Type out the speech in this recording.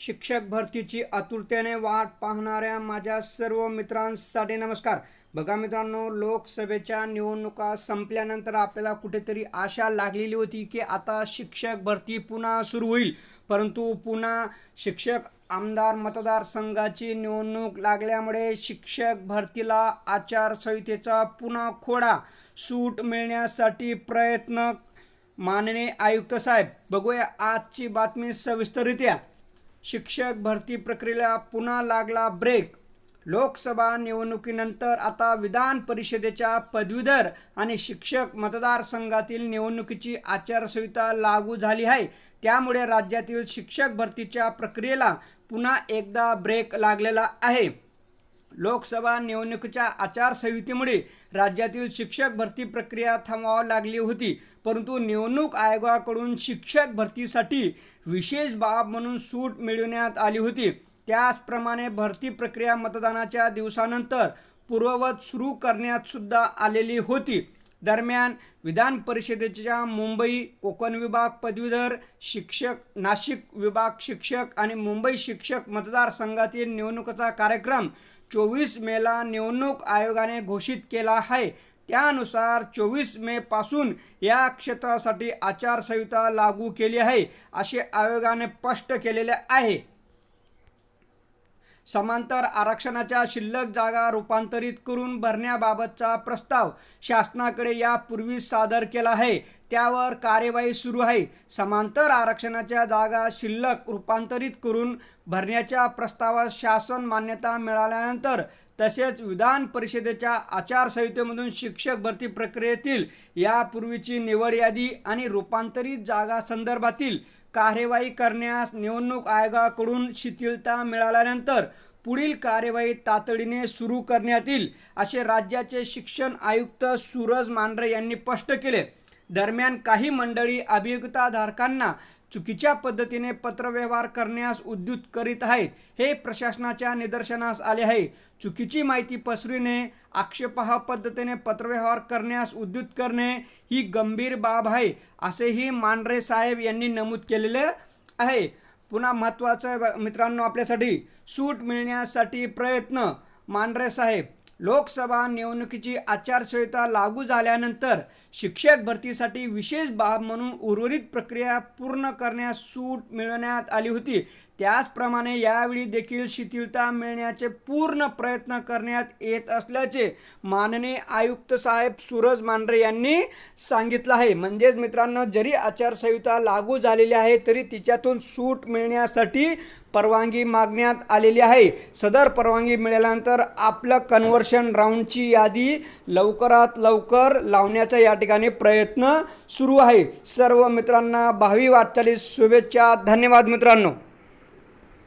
शिक्षक भरतीची आतुरतेने वाट पाहणाऱ्या माझ्या सर्व मित्रांसाठी नमस्कार. बघा मित्रांनो लोकसभेच्या निवडणुका संपल्यानंतर आपल्याला कुठेतरी आशा लागलेली होती की आता शिक्षक भरती पुन्हा सुरू होईल. परंतु पुन्हा शिक्षक आमदार मतदारसंघाची निवडणूक लागल्यामुळे शिक्षक भरतीला आचारसंहितेचा पुन्हा खोडा सूट मिळण्यासाठी प्रयत्न माननीय आयुक्त साहेब. बघूया आजची बातमी सविस्तररित्या. शिक्षक भरती प्रक्रियेला पुन्हा लागला ब्रेक लोकसभा निवडणुकीनंतर आता विधान परिषदेच्या पदवीधर आणि शिक्षक मतदारसंघातील निवडणुकीची आचारसंहिता लागू झाली आहे. त्यामुळे राज्यातील शिक्षक भरतीच्या प्रक्रियेला पुन्हा एकदा ब्रेक लागलेला आहे. लोकसभा निवडणुकीच्या आचारसंहितेमुळे राज्यातील शिक्षक भरती प्रक्रिया थांबवावी लागली होती. परंतु निवडणूक आयोगाकडून शिक्षक भरतीसाठी विशेष बाब म्हणून सूट मिळवण्यात आली होती. त्याचप्रमाणे भरती प्रक्रिया मतदानाच्या दिवसानंतर पूर्ववत सुरू करण्यात सुद्धा आलेली होती. दरम्यान विधान परिषदेच्या मुंबई कोकण विभाग पदवीधर शिक्षक नाशिक विभाग शिक्षक आणि मुंबई शिक्षक मतदारसंघातील निवडणुकीचा कार्यक्रम चोवीस मेला निवडणूक आयोगाने घोषित केला आहे. त्यानुसार चोवीस मेपासून या क्षेत्रासाठी आचारसंहिता लागू केली आहे असे आयोगाने स्पष्ट केलेले आहे. समांतर आरक्षणाच्या शिल्लक जागा रूपांतरित करून भरण्याबाबतचा प्रस्ताव शासनाकडे यापूर्वी सादर केला आहे. त्यावर कार्यवाही सुरू आहे. समांतर आरक्षणाच्या जागा शिल्लक रूपांतरित करून भरण्याच्या प्रस्तावास शासन मान्यता मिळाल्यानंतर तसेच विधान परिषदेच्या आचारसंहितेमधून शिक्षक भरती प्रक्रियेतील यापूर्वीची निवड यादी आणि रूपांतरित जागा संदर्भातील कार्यवाही करण्यास निवडणूक आयोगाकडून शिथिलता मिळाल्यानंतर पुढील कार्यवाही तातडीने सुरू करण्यात येईल असे राज्याचे शिक्षण आयुक्त सूरज मांढरे यांनी स्पष्ट केले. दरम्यान काही मंडळी अभियोगिताधारकांना चुकीच्या पद्धतीने पत्रव्यवहार करण्यास उद्युत करीत आहेत हे प्रशासनाच्या निदर्शनास आले आहे. चुकीची माहिती पसरविणे आक्षेपाह पद्धतीने पत्रव्यवहार करण्यास उद्युत करणे ही गंभीर बाब आहे असेही मांढरे साहेब यांनी नमूद केलेले आहे. पुन्हा महत्त्वाचं मित्रांनो आपल्यासाठी सूट मिळण्यासाठी प्रयत्न मांढरे साहेब. लोकसभा निवडणुकीची आचारसंहिता लागू झाल्यानंतर शिक्षक भरतीसाठी विशेष बाब म्हणून उर्वरित प्रक्रिया पूर्ण करण्यास सूट मिळवण्यात आली होती. त्याचप्रमाणे यावेळी देखील शिथिलता मिळण्याचे पूर्ण प्रयत्न करण्यात येत असल्याचे माननीय आयुक्त साहेब सूरज मांढरे यांनी सांगितलं आहे. म्हणजेच मित्रांनो जरी आचारसंहिता लागू झालेली आहे तरी तिच्यातून सूट मिळण्यासाठी परवानगी मागण्यात आलेली आहे. सदर परवानगी मिळाल्यानंतर आपलं कन्व्हर्शन राऊंडची यादी लवकरात लवकर लावण्याचा या ठिकाणी प्रयत्न सुरू आहे. सर्व मित्रांना भावी वाटचालीस शुभेच्छा. धन्यवाद मित्रांनो.